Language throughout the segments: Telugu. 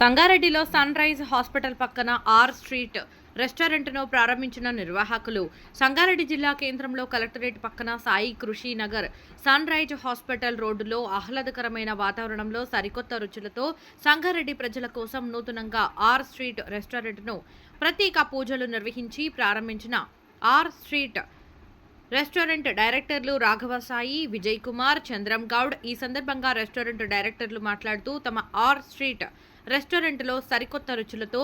సంగారెడ్డిలో సన్ రైజ్ హాస్పిటల్ పక్కన ఆర్ స్ట్రీట్ రెస్టారెంట్ను ప్రారంభించిన నిర్వాహకులు. సంగారెడ్డి జిల్లా కేంద్రంలో కలెక్టరేట్ పక్కన సాయి కృషి నగర్. సన్ రైజ్ హాస్పిటల్ రోడ్డులో ఆహ్లాదకరమైన వాతావరణంలో సరికొత్త రుచులతో సంగారెడ్డి ప్రజల కోసం నూతనంగా ఆర్ స్ట్రీట్ రెస్టారెంట్ను ప్రత్యేక పూజలు నిర్వహించి ప్రారంభించిన ఆర్ స్ట్రీట్ రెస్టారెంట్ డైరెక్టర్లు రాఘవ సాయి విజయ్ కుమార్ చంద్రం గౌడ్ ఈ సందర్భంగా రెస్టారెంట్ డైరెక్టర్లు మాట్లాడుతూ తమ ఆర్ స్ట్రీట్ రెస్టారెంట్లో సరికొత్త రుచులతో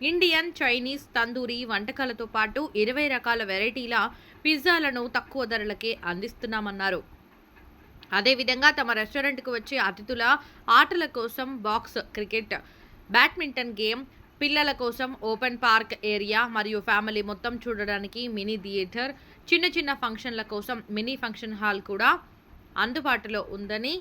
ఇండియన్ చైనీస్ తందూరి వంటకాలతో పాటు ఇరవై రకాల వెరైటీల పిజ్జాలను తక్కువ ధరలకే అందిస్తున్నామన్నారు. అదేవిధంగా తమ రెస్టారెంట్కు వచ్చే అతిథుల ఆటల కోసం బాక్స్ క్రికెట్ బ్యాడ్మింటన్ గేమ్ పిల్లల కోసం ఓపెన్ పార్క్ ఏరియా మరియు ఫ్యామిలీ మొత్తం చూడడానికి మినీ థియేటర్ చిన్న చిన్న ఫంక్షన్ల కోసం మినీ ఫంక్షన్ హాల్ కూడా అందుబాటులో ఉందని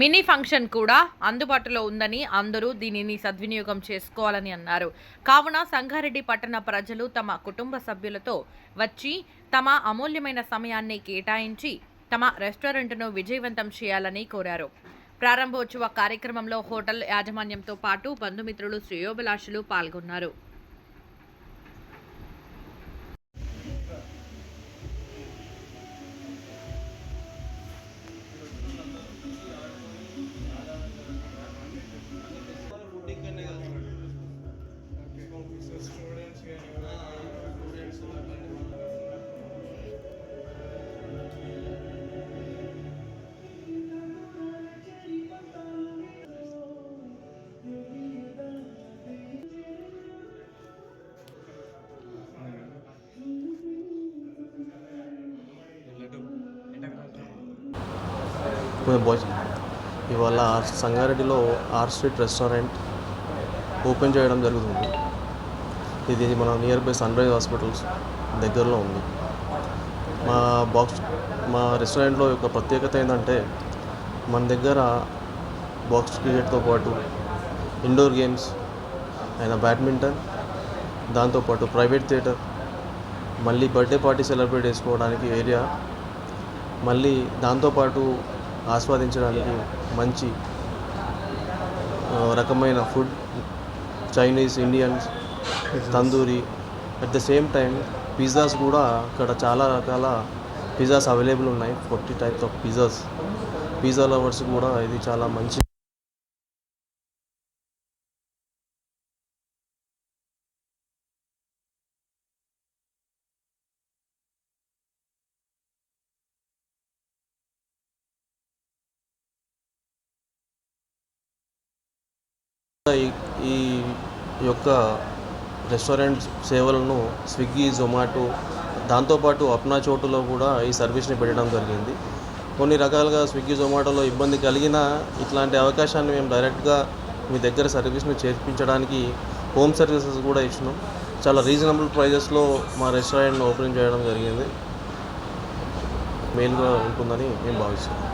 మినీ ఫంక్షన్ కూడా అందుబాటులో ఉందని అందరూ దీనిని సద్వినియోగం చేసుకోవాలని అన్నారు. కావున సంగారెడ్డి పట్టణ ప్రజలు తమ కుటుంబ సభ్యులతో వచ్చి తమ అమూల్యమైన సమయాన్ని కేటాయించి తమ రెస్టారెంట్ను విజయవంతం చేయాలని కోరారు. ప్రారంభోత్సవ కార్యక్రమంలో హోటల్ యాజమాన్యంతో పాటు బంధుమిత్రులు శ్రేయోభిలాషులు పాల్గొన్నారు. భోజనం. ఇవాళ సంగారెడ్డిలో ఆర్ స్ట్రీట్ రెస్టారెంట్ ఓపెన్ చేయడం జరుగుతుంది. ఇది మన nearby Sunrise hospitals దగ్గరలో ఉంది. మా బాక్స్ మా రెస్టారెంట్లో యొక్క ప్రత్యేకత ఏంటంటే మన దగ్గర బాక్స్ క్రికెట్తో పాటు ఇండోర్ గేమ్స్ అయిన బ్యాడ్మింటన్ దాంతోపాటు ప్రైవేట్ థియేటర్ మళ్ళీ బర్త్డే పార్టీ సెలబ్రేట్ చేసుకోవడానికి ఏరియా మళ్ళీ దాంతోపాటు ఆస్వాదించడానికి మంచి రకమైన food Chinese Indians tandoori at the same time pizzas కూడా అక్కడ చాలా రకాల పిజ్జాస్ అవైలబుల్ ఉన్నాయి forty types of pizzas pizza lovers కూడా ఇది చాలా మంచి ఈ- ఈ యొక్క రెస్టారెంట్ సేవలను స్విగ్గీ జొమాటో దాంతోపాటు అప్నా చోటులో కూడా ఈ సర్వీస్ని పెట్టడం జరిగింది. కొన్ని రకాలుగా స్విగ్గీ జొమాటోలో ఇబ్బంది కలిగినా ఇట్లాంటి అవకాశాన్ని మేము డైరెక్ట్గా మీ దగ్గర సర్వీస్ని చేర్పించడానికి హోమ్ సర్వీసెస్ కూడా ఇచ్చినాం. చాలా రీజనబుల్ ప్రైజెస్లో మా రెస్టారెంట్ని ఓపెన్ చేయడం జరిగింది. మెయిన్గా ఉంటుందని మేము భావిస్తున్నాం